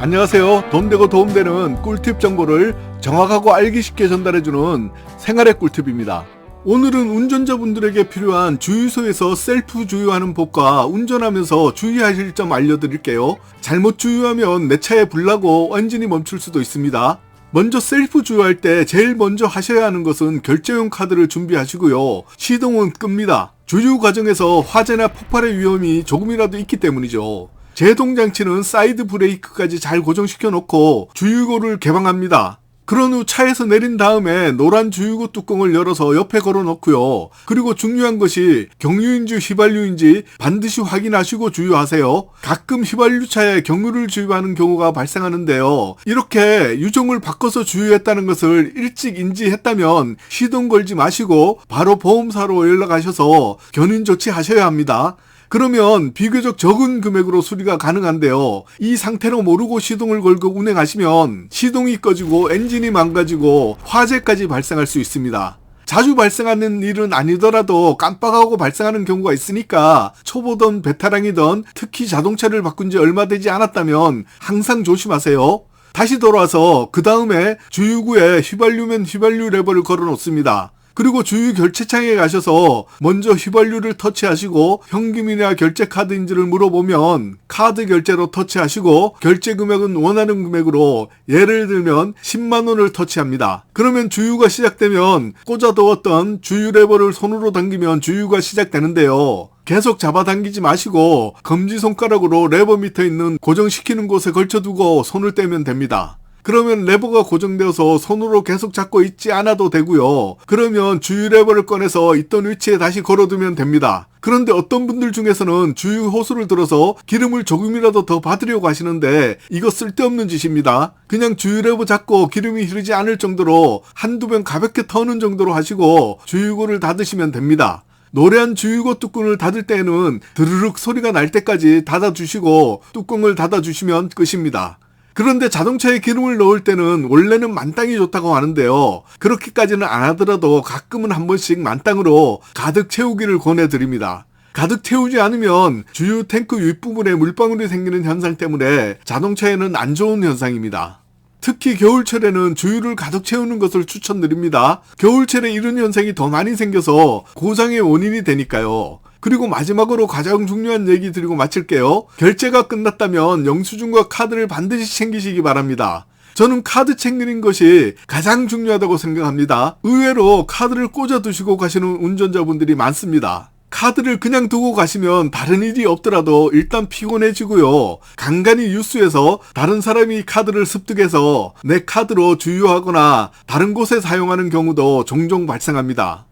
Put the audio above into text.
안녕하세요. 돈 되고 도움 되는 꿀팁 정보를 정확하고 알기 쉽게 전달해주는 생활의 꿀팁입니다. 오늘은 운전자분들에게 필요한 주유소에서 셀프 주유하는 법과 운전하면서 주의하실 점 알려드릴게요. 잘못 주유하면 내 차에 불나고 엔진이 멈출 수도 있습니다. 먼저 셀프 주유할 때 제일 먼저 하셔야 하는 것은 결제용 카드를 준비하시고요. 시동은 끕니다. 주유 과정에서 화재나 폭발의 위험이 조금이라도 있기 때문이죠. 제동 장치는 사이드 브레이크까지 잘 고정시켜 놓고 주유구를 개방합니다. 그런 후 차에서 내린 다음에 노란 주유구 뚜껑을 열어서 옆에 걸어 놓고요. 그리고 중요한 것이 경유인지 휘발유인지 반드시 확인하시고 주유하세요. 가끔 휘발유 차에 경유를 주유하는 경우가 발생하는데요. 이렇게 유종을 바꿔서 주유했다는 것을 일찍 인지했다면 시동 걸지 마시고 바로 보험사로 연락하셔서 견인 조치하셔야 합니다. 그러면 비교적 적은 금액으로 수리가 가능한데요. 이 상태로 모르고 시동을 걸고 운행하시면 시동이 꺼지고 엔진이 망가지고 화재까지 발생할 수 있습니다. 자주 발생하는 일은 아니더라도 깜빡하고 발생하는 경우가 있으니까 초보든 베테랑이든 특히 자동차를 바꾼 지 얼마 되지 않았다면 항상 조심하세요. 다시 돌아와서 그 다음에 주유구에 휘발유면 휘발유 레버를 걸어 놓습니다. 그리고 주유 결제창에 가셔서 먼저 휘발유를 터치하시고 현금이나 결제 카드인지를 물어보면 카드 결제로 터치하시고 결제 금액은 원하는 금액으로 예를 들면 10만 원을 터치합니다. 그러면 주유가 시작되면 꽂아두었던 주유 레버를 손으로 당기면 주유가 시작되는데요. 계속 잡아당기지 마시고 검지 손가락으로 레버 밑에 있는 고정시키는 곳에 걸쳐두고 손을 떼면 됩니다. 그러면 레버가 고정되어서 손으로 계속 잡고 있지 않아도 되고요. 그러면 주유 레버를 꺼내서 있던 위치에 다시 걸어두면 됩니다. 그런데 어떤 분들 중에서는 주유 호스를 들어서 기름을 조금이라도 더 받으려고 하시는데 이거 쓸데없는 짓입니다. 그냥 주유 레버 잡고 기름이 흐르지 않을 정도로 한두 번 가볍게 터는 정도로 하시고 주유구를 닫으시면 됩니다. 노래한 주유구 뚜껑을 닫을 때에는 드르륵 소리가 날 때까지 닫아주시고 뚜껑을 닫아주시면 끝입니다. 그런데 자동차에 기름을 넣을 때는 원래는 만땅이 좋다고 하는데요. 그렇게까지는 안 하더라도 가끔은 한 번씩 만땅으로 가득 채우기를 권해드립니다. 가득 채우지 않으면 주유 탱크 윗부분에 물방울이 생기는 현상 때문에 자동차에는 안 좋은 현상입니다. 특히 겨울철에는 주유를 가득 채우는 것을 추천드립니다. 겨울철에 이런 현상이 더 많이 생겨서 고장의 원인이 되니까요. 그리고 마지막으로 가장 중요한 얘기 드리고 마칠게요. 결제가 끝났다면 영수증과 카드를 반드시 챙기시기 바랍니다. 저는 카드 챙기는 것이 가장 중요하다고 생각합니다. 의외로 카드를 꽂아 두시고 가시는 운전자분들이 많습니다. 카드를 그냥 두고 가시면 다른 일이 없더라도 일단 피곤해지고요. 간간히 뉴스에서 다른 사람이 카드를 습득해서 내 카드로 주유하거나 다른 곳에 사용하는 경우도 종종 발생합니다.